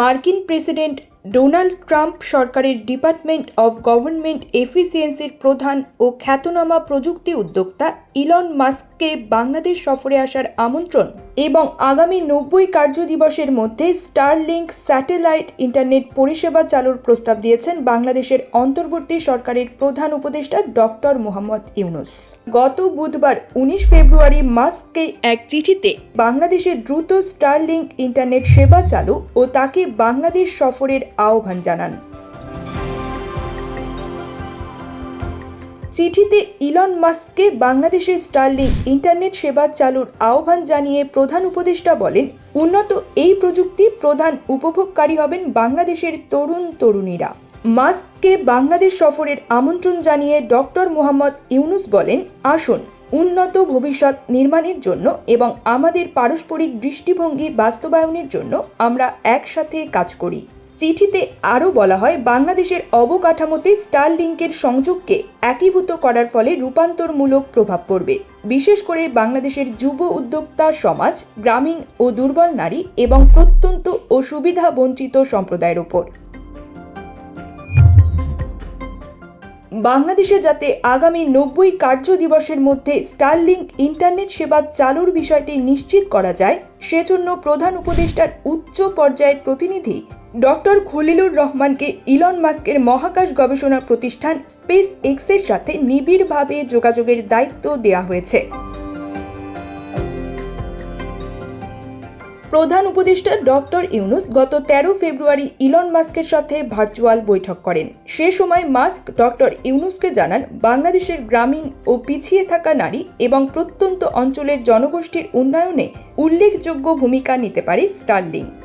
মার্কিন president Donald Trump সরকারের department of government এফিসিয়েন্সির প্রধান ও খ্যাতনামা প্রযুক্তি উদ্যোক্তা ইলন মাস্ককে বাংলাদেশ সফরে আসার আমন্ত্রণ এবং আগামী নব্বই কার্য দিবসের মধ্যে স্টারলিংক স্যাটেলাইট ইন্টারনেট পরিষেবা চালুর প্রস্তাব দিয়েছেন বাংলাদেশের অন্তর্বর্তী সরকারের প্রধান উপদেষ্টা ডক্টর মোহাম্মদ ইউনুস। গত বুধবার উনিশ ফেব্রুয়ারি মাস্ককে এক চিঠিতে বাংলাদেশে দ্রুত স্টারলিংক ইন্টারনেট সেবা চালু ও তাকে বাংলাদেশ সফরের আহ্বান জানান। চিঠিতে ইলন মাস্ককে বাংলাদেশের স্টারলিংক ইন্টারনেট সেবা চালুর আহ্বান জানিয়ে প্রধান উপদেষ্টা বলেন, উন্নত এই প্রযুক্তি প্রধান উপভোগকারী হবেন বাংলাদেশের তরুণ তরুণীরা। মাস্ককে বাংলাদেশ সফরের আমন্ত্রণ জানিয়ে ডক্টর মোহাম্মদ ইউনুস বলেন, আসুন, উন্নত ভবিষ্যৎ নির্মাণের জন্য এবং আমাদের পারস্পরিক দৃষ্টিভঙ্গি বাস্তবায়নের জন্য আমরা একসাথে কাজ করি। চিঠিতে আরও বলা হয়, বাংলাদেশের অবকাঠামোতে স্টার লিঙ্কের সংযোগকে একীভূত করার ফলে রূপান্তরমূলক প্রভাব পড়বে। বিশেষ করে বাংলাদেশের যুব উদ্যোক্তা সমাজ, গ্রামীণ ও দুর্বল নারী এবং প্রত্যন্ত ও সুবিধা বঞ্চিত সম্প্রদায়ের ওপর। বাংলাদেশে যাতে আগামী নব্বই কার্য দিবসের মধ্যে স্টারলিংক ইন্টারনেট সেবা চালুর বিষয়টি নিশ্চিত করা যায়, সেজন্য প্রধান উপদেষ্টার উচ্চ পর্যায়ের প্রতিনিধি ডক্টর খলিলুর রহমানকে ইলন মাস্কের মহাকাশ গবেষণা প্রতিষ্ঠান স্পেস এক্সের সাথে নিবিড়ভাবে যোগাযোগের দায়িত্ব দেওয়া হয়েছে। প্রধান উপদেষ্টা ডক্টর ইউনুস গত তেরো ফেব্রুয়ারি ইলন মাস্কের সাথে ভার্চুয়াল বৈঠক করেন। সে সময় মাস্ক ডক্টর ইউনুসকে জানান, বাংলাদেশের গ্রামীণ ও পিছিয়ে থাকা নারী এবং প্রত্যন্ত অঞ্চলের জনগোষ্ঠীর উন্নয়নে উল্লেখযোগ্য ভূমিকা নিতে পারে স্টারলিংক।